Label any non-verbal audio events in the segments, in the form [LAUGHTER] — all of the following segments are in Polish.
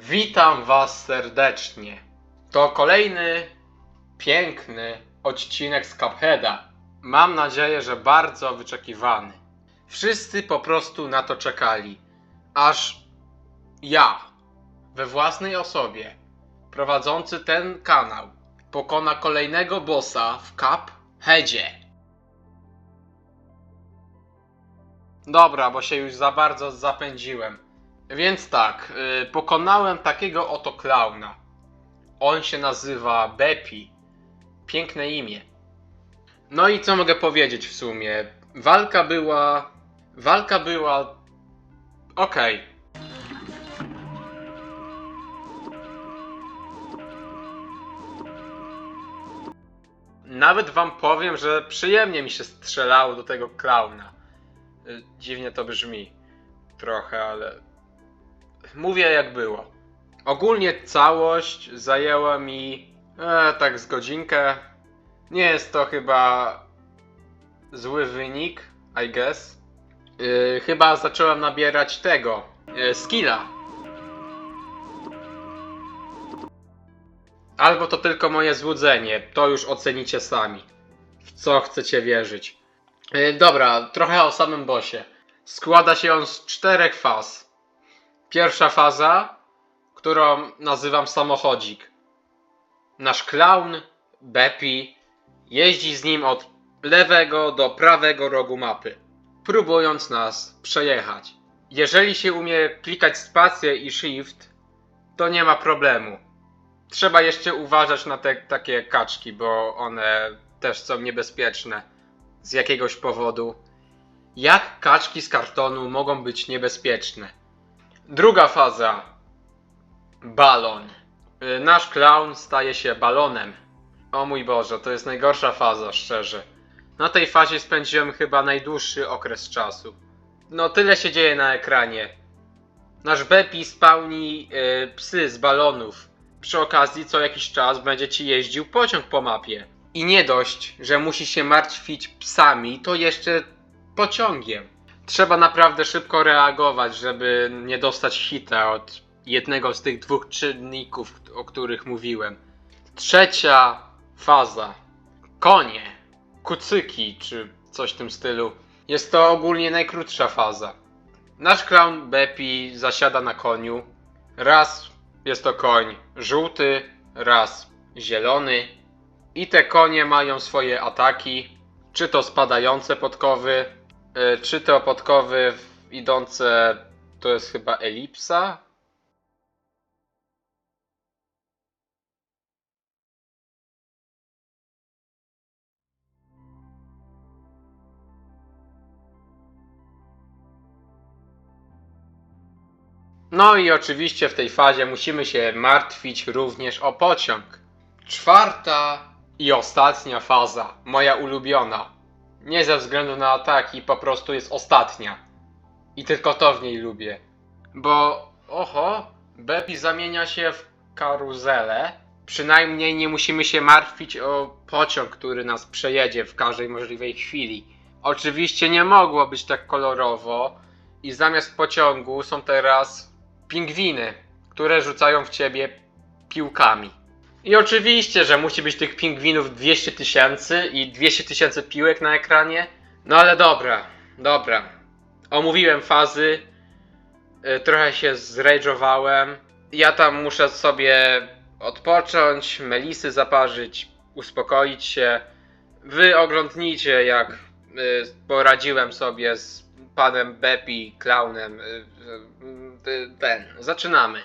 Witam Was serdecznie. To kolejny piękny odcinek z Cupheada. Mam nadzieję, że bardzo wyczekiwany. Wszyscy po prostu na to czekali. Aż ja, we własnej osobie, prowadzący ten kanał, pokona kolejnego bossa w Cupheadzie. Dobra, bo się już za bardzo zapędziłem. Więc tak, y, pokonałem takiego oto klauna. On się nazywa Bepi. Piękne imię. No i co mogę powiedzieć w sumie? Walka była. Walka była. Okej. Nawet wam powiem, że przyjemnie mi się strzelało do tego klauna. Y, Dziwnie to brzmi. Trochę, ale Mówię jak było. Ogólnie całość zajęła mi e, tak z godzinkę. Nie jest to chyba zły wynik, I guess. Yy, chyba zacząłem nabierać tego yy, skilla. Albo to tylko moje złudzenie, to już ocenicie sami. W co chcecie wierzyć. Yy, dobra, trochę o samym bossie. Składa się on z czterech faz. Pierwsza faza, którą nazywam samochodzik. Nasz clown, Bepi, jeździ z nim od lewego do prawego rogu mapy, próbując nas przejechać. Jeżeli się umie klikać spację i shift, to nie ma problemu. Trzeba jeszcze uważać na te takie kaczki, bo one też są niebezpieczne z jakiegoś powodu. Jak kaczki z kartonu mogą być niebezpieczne? Druga faza. Balon. Y, Nasz clown staje się balonem. O mój Boże, to jest najgorsza faza, szczerze. Na tej fazie spędziłem chyba najdłuższy okres czasu. No tyle się dzieje na ekranie. Nasz Bepi spełni y, psy z balonów. Przy okazji co jakiś czas będzie ci jeździł pociąg po mapie. I nie dość, że musi się martwić psami, to jeszcze pociągiem. Trzeba naprawdę szybko reagować, żeby nie dostać hita od jednego z tych dwóch czynników, o których mówiłem. Trzecia faza. Konie. Kucyki, czy coś w tym stylu. Jest to ogólnie najkrótsza faza. Nasz clown Bepi zasiada na koniu. Raz jest to koń żółty, raz zielony. I te konie mają swoje ataki, czy to spadające podkowy, y, czy to podkowy w- idące, to jest chyba elipsa. No i oczywiście w tej fazie musimy się martwić również o pociąg. Czwarta i ostatnia faza, moja ulubiona. Nie ze względu na ataki, po prostu jest ostatnia. I tylko to w niej lubię. Bo, oho, Bepi zamienia się w karuzelę. Przynajmniej nie musimy się martwić o pociąg, który nas przejedzie w każdej możliwej chwili. Oczywiście nie mogło być tak kolorowo i zamiast pociągu są teraz pingwiny, które rzucają w ciebie piłkami. I oczywiście, że musi być tych pingwinów 200 tysięcy i 200 tysięcy piłek na ekranie. No ale dobra, dobra. Omówiłem fazy, y, trochę się zrage'owałem. Ja tam muszę sobie odpocząć, melisy zaparzyć, uspokoić się. Wy oglądnijcie, jak y, poradziłem sobie z panem Bepi, y, y, ten, zaczynamy.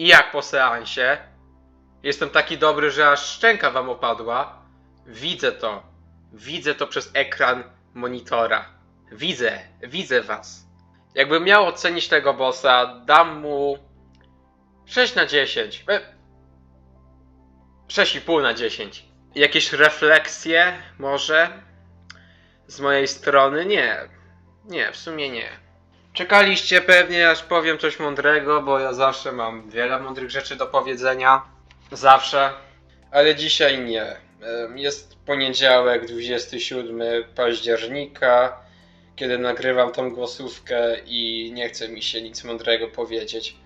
I jak po seansie? Jestem taki dobry, że aż szczęka wam opadła. Widzę to. Widzę to przez ekran monitora. Widzę, widzę was. Jakbym miał ocenić tego bossa, dam mu 6 na 10. E, 6,5 na 10. Jakieś refleksje może z mojej strony? Nie. Nie, w sumie nie. Czekaliście pewnie, aż powiem coś mądrego, bo ja zawsze mam wiele mądrych rzeczy do powiedzenia. Zawsze. Ale dzisiaj nie. Jest poniedziałek, 27 października, kiedy nagrywam tą głosówkę i nie chce mi się nic mądrego powiedzieć.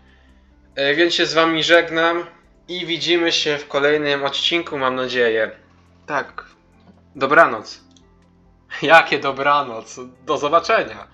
E, Więc się z wami żegnam i widzimy się w kolejnym odcinku, mam nadzieję. Tak. Dobranoc. [LAUGHS] Jakie dobranoc. Do zobaczenia.